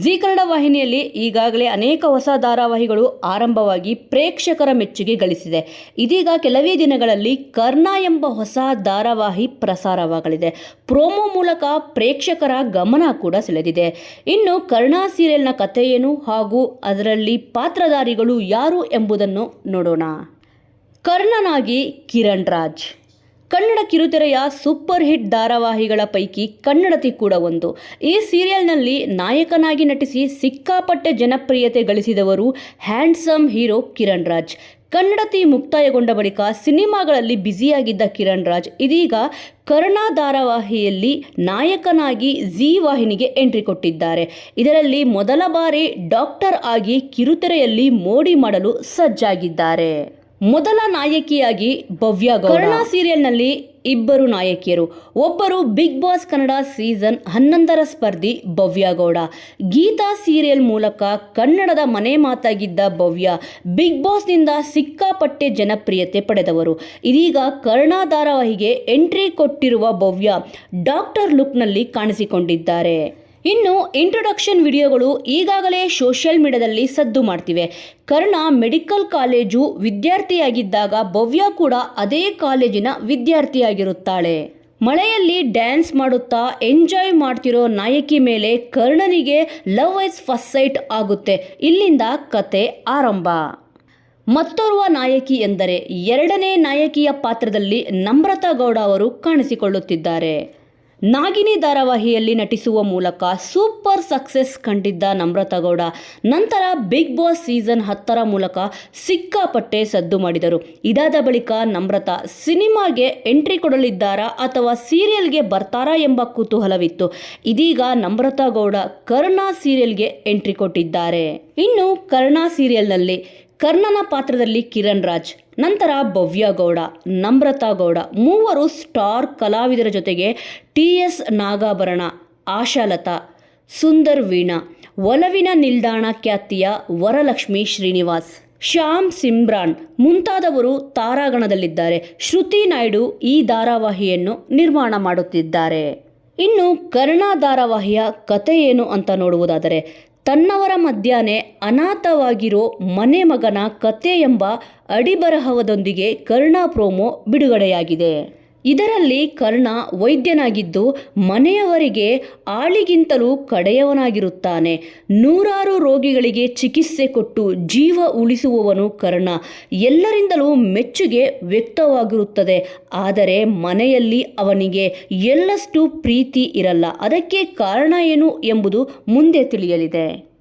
G Kannada ವಾಹಿನಿಯಲ್ಲಿ ಈಗಾಗಲೇ ಅನೇಕ ಹೊಸ ಧಾರಾವಾಹಿಗಳು ಆರಂಭವಾಗಿ ಪ್ರೇಕ್ಷಕರ ಮೆಚ್ಚುಗೆ ಗಳಿಸಿದೆ. ಇದೀಗ ಕೆಲವೇ ದಿನಗಳಲ್ಲಿ ಕರ್ಣ ಎಂಬ ಹೊಸ ಧಾರಾವಾಹಿ ಪ್ರಸಾರವಾಗಲಿದೆ. ಪ್ರೋಮೋ ಮೂಲಕ ಪ್ರೇಕ್ಷಕರ ಗಮನ ಕೂಡ ಸೆಳೆದಿದೆ. ಇನ್ನು ಕರ್ಣ ಸೀರಿಯಲ್ನ ಕಥೆ ಏನು ಹಾಗೂ ಅದರಲ್ಲಿ ಪಾತ್ರಧಾರಿಗಳು ಯಾರು ಎಂಬುದನ್ನು ನೋಡೋಣ. ಕರ್ಣನಾಗಿ ಕಿರಣ್ ರಾಜ್. ಕನ್ನಡ ಕಿರುತೆರೆಯ ಸೂಪರ್ ಹಿಟ್ ಧಾರಾವಾಹಿಗಳ ಪೈಕಿ ಕನ್ನಡತಿ ಕೂಡ ಒಂದು. ಈ ಸೀರಿಯಲ್ನಲ್ಲಿ ನಾಯಕನಾಗಿ ನಟಿಸಿ ಸಿಕ್ಕಾಪಟ್ಟೆ ಜನಪ್ರಿಯತೆ ಗಳಿಸಿದವರು ಹ್ಯಾಂಡ್ಸಮ್ ಹೀರೋ ಕಿರಣ್ ರಾಜ್. ಕನ್ನಡತಿ ಮುಕ್ತಾಯಗೊಂಡ ಬಳಿಕ ಸಿನಿಮಾಗಳಲ್ಲಿ ಬ್ಯುಸಿಯಾಗಿದ್ದ ಕಿರಣ್ ರಾಜ್ ಇದೀಗ ಕರ್ಣ ಧಾರಾವಾಹಿಯಲ್ಲಿ ನಾಯಕನಾಗಿ ಜಿ ವಾಹಿನಿಗೆ ಎಂಟ್ರಿ ಕೊಟ್ಟಿದ್ದಾರೆ. ಇದರಲ್ಲಿ ಮೊದಲ ಬಾರಿ ಡಾಕ್ಟರ್ ಆಗಿ ಕಿರುತೆರೆಯಲ್ಲಿ ಮೋಡಿ ಮಾಡಲು ಸಜ್ಜಾಗಿದ್ದಾರೆ. ಮೊದಲ ನಾಯಕಿಯಾಗಿ ಭವ್ಯ ಕರ್ಣ ಸೀರಿಯಲ್ನಲ್ಲಿ ಇಬ್ಬರು ನಾಯಕಿಯರು. ಒಬ್ಬರು ಬಿಗ್ ಬಾಸ್ ಕನ್ನಡ ಸೀಸನ್ ಹನ್ನೊಂದರ ಸ್ಪರ್ಧಿ ಭವ್ಯ ಗೌಡ. ಗೀತಾ ಸೀರಿಯಲ್ ಮೂಲಕ ಕನ್ನಡದ ಮನೆ ಮಾತಾಗಿದ್ದ ಭವ್ಯ ಬಿಗ್ ಬಾಸ್ನಿಂದ ಸಿಕ್ಕಾಪಟ್ಟೆ ಜನಪ್ರಿಯತೆ ಪಡೆದವರು. ಇದೀಗ ಕರ್ಣ ಧಾರಾವಾಹಿಗೆ ಎಂಟ್ರಿ ಕೊಟ್ಟಿರುವ ಭವ್ಯ ಡಾಕ್ಟರ್ ಲುಕ್ನಲ್ಲಿ ಕಾಣಿಸಿಕೊಂಡಿದ್ದಾರೆ. ಇನ್ನು ಇಂಟ್ರೊಡಕ್ಷನ್ ವಿಡಿಯೋಗಳು ಈಗಾಗಲೇ ಸೋಷಿಯಲ್ ಮೀಡಿಯಾದಲ್ಲಿ ಸದ್ದು ಮಾಡ್ತಿವೆ. ಕರ್ಣ ಮೆಡಿಕಲ್ ಕಾಲೇಜು ವಿದ್ಯಾರ್ಥಿಯಾಗಿದ್ದಾಗ ಭವ್ಯ ಕೂಡ ಅದೇ ಕಾಲೇಜಿನ ವಿದ್ಯಾರ್ಥಿಯಾಗಿರುತ್ತಾಳೆ. ಮಳೆಯಲ್ಲಿ ಡ್ಯಾನ್ಸ್ ಮಾಡುತ್ತಾ ಎಂಜಾಯ್ ಮಾಡ್ತಿರೋ ನಾಯಕಿ ಮೇಲೆ ಕರ್ಣನಿಗೆ ಲವ್ ಇಸ್ ಫಸ್ಟ್ ಸೈಟ್ ಆಗುತ್ತೆ. ಇಲ್ಲಿಂದ ಕತೆ ಆರಂಭ. ಮತ್ತೋರ್ವ ನಾಯಕಿ ಎಂದರೆ ಎರಡನೇ ನಾಯಕಿಯ ಪಾತ್ರದಲ್ಲಿ ನಮ್ರತಾ ಗೌಡ ಅವರು ಕಾಣಿಸಿಕೊಳ್ಳುತ್ತಿದ್ದಾರೆ. ನಾಗಿನಿ ಧಾರಾವಾಹಿಯಲ್ಲಿ ನಟಿಸುವ ಮೂಲಕ ಸೂಪರ್ ಸಕ್ಸೆಸ್ ಕಂಡಿದ್ದ ನಮ್ರತಾ ಗೌಡ ನಂತರ ಬಿಗ್ ಬಾಸ್ ಸೀಸನ್ ಹತ್ತರ ಮೂಲಕ ಸಿಕ್ಕಾಪಟ್ಟೆ ಸದ್ದು ಮಾಡಿದರು. ಇದಾದ ಬಳಿಕ ನಮ್ರತಾ ಸಿನಿಮಾಗೆ ಎಂಟ್ರಿ ಕೊಡಲಿದ್ದಾರಾ ಅಥವಾ ಸೀರಿಯಲ್ಗೆ ಬರ್ತಾರಾ ಎಂಬ ಕುತೂಹಲವಿತ್ತು. ಇದೀಗ ನಮ್ರತಾ ಗೌಡ ಕರ್ಣ ಸೀರಿಯಲ್ಗೆ ಎಂಟ್ರಿ ಕೊಟ್ಟಿದ್ದಾರೆ. ಇನ್ನು ಕರ್ಣ ಸೀರಿಯಲ್ನಲ್ಲಿ ಕರ್ಣನ ಪಾತ್ರದಲ್ಲಿ ಕಿರಣ್ ರಾಜ್ ನಂತರ ಭವ್ಯ ಗೌಡ, ನಮ್ರತಾ ಗೌಡ ಮೂವರು ಸ್ಟಾರ್ ಕಲಾವಿದರ ಜೊತೆಗೆ ಟಿ ಎಸ್ ನಾಗಾಭರಣ, ಆಶಾಲತಾ, ಸುಂದರ್ ವೀಣಾ, ಒಲವಿನ ನಿಲ್ದಾಣ ಖ್ಯಾತಿಯ ವರಲಕ್ಷ್ಮಿ ಶ್ರೀನಿವಾಸ್, ಶ್ಯಾಮ್ ಸಿಮ್ರಾನ್ ಮುಂತಾದವರು ತಾರಾಗಣದಲ್ಲಿದ್ದಾರೆ. ಶ್ರುತಿ ನಾಯ್ಡು ಈ ಧಾರಾವಾಹಿಯನ್ನು ನಿರ್ಮಾಣ ಮಾಡುತ್ತಿದ್ದಾರೆ. ಇನ್ನು ಕರ್ಣ ಧಾರಾವಾಹಿಯ ಕಥೆ ಏನು ಅಂತ ನೋಡುವುದಾದರೆ ತನ್ನವರ ಮಧ್ಯಾಹ್ನ ಅನಾಥವಾಗಿರೋ ಮನೆ ಮಗನ ಕತೆ ಎಂಬ ಅಡಿಬರಹವದೊಂದಿಗೆ ಕರ್ಣ ಪ್ರೋಮೋ ಬಿಡುಗಡೆಯಾಗಿದೆ. ಇದರಲ್ಲಿ ಕರ್ಣ ವೈದ್ಯನಾಗಿದ್ದು ಮನೆಯವರಿಗೆ ಆಳಿಗಿಂತಲೂ ಕಡೆಯವನಾಗಿರುತ್ತಾನೆ. ನೂರಾರು ರೋಗಿಗಳಿಗೆ ಚಿಕಿತ್ಸೆ ಕೊಟ್ಟು ಜೀವ ಉಳಿಸುವವನು ಕರ್ಣ. ಎಲ್ಲರಿಂದಲೂ ಮೆಚ್ಚುಗೆ ವ್ಯಕ್ತವಾಗಿರುತ್ತದೆ. ಆದರೆ ಮನೆಯಲ್ಲಿ ಅವನಿಗೆ ಎಲ್ಲಷ್ಟು ಪ್ರೀತಿ ಇರಲ್ಲ. ಅದಕ್ಕೆ ಕಾರಣ ಏನು ಎಂಬುದು ಮುಂದೆ ತಿಳಿಯಲಿದೆ.